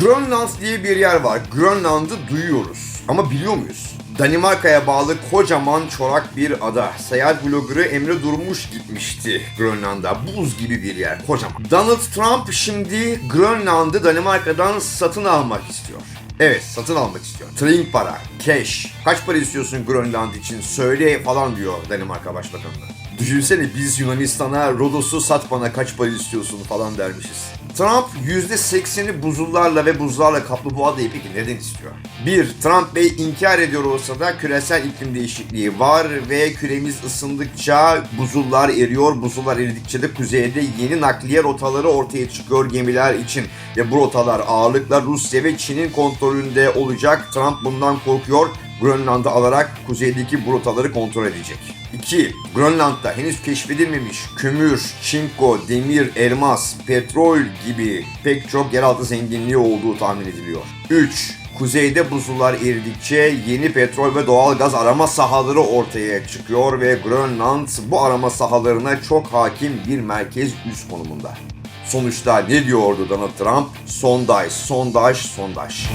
Grönland diye bir yer var. Grönland'ı duyuyoruz. Ama biliyor muyuz? Danimarka'ya bağlı kocaman çorak bir ada. Seyahat bloggerı Emre Durmuş gitmişti Grönland'a. Buz gibi bir yer, kocaman. Donald Trump şimdi Grönland'ı Danimarka'dan satın almak istiyor. Evet, satın almak istiyor. Trink para, cash. Kaç para istiyorsun Grönland için? Söyle falan diyor Danimarka Başbakanı'na. Düşünsene biz Yunanistan'a Rodos'u sat bana kaç para istiyorsun falan dermişiz. Trump %80'i buzullarla ve buzlarla kaplı bu adayı peki neden istiyor? 1. Trump Bey inkar ediyor olsa da küresel iklim değişikliği var ve küremiz ısındıkça buzullar eriyor. Buzullar eridikçe de kuzeyde yeni nakliye rotaları ortaya çıkıyor gemiler için. Ve bu rotalar ağırlıkla Rusya ve Çin'in kontrolünde olacak. Trump bundan korkuyor. Grönland'ı alarak kuzeydeki bu rotaları kontrol edecek. 2. Grönland'da henüz keşfedilmemiş kömür, çinko, demir, elmas, petrol gibi pek çok yeraltı zenginliği olduğu tahmin ediliyor. 3. Kuzeyde buzullar eridikçe yeni petrol ve doğal gaz arama sahaları ortaya çıkıyor ve Grönland bu arama sahalarına çok hakim bir merkez üs konumunda. Sonuçta ne diyordu Donald Trump? Sondaj, sondaj, sondaj.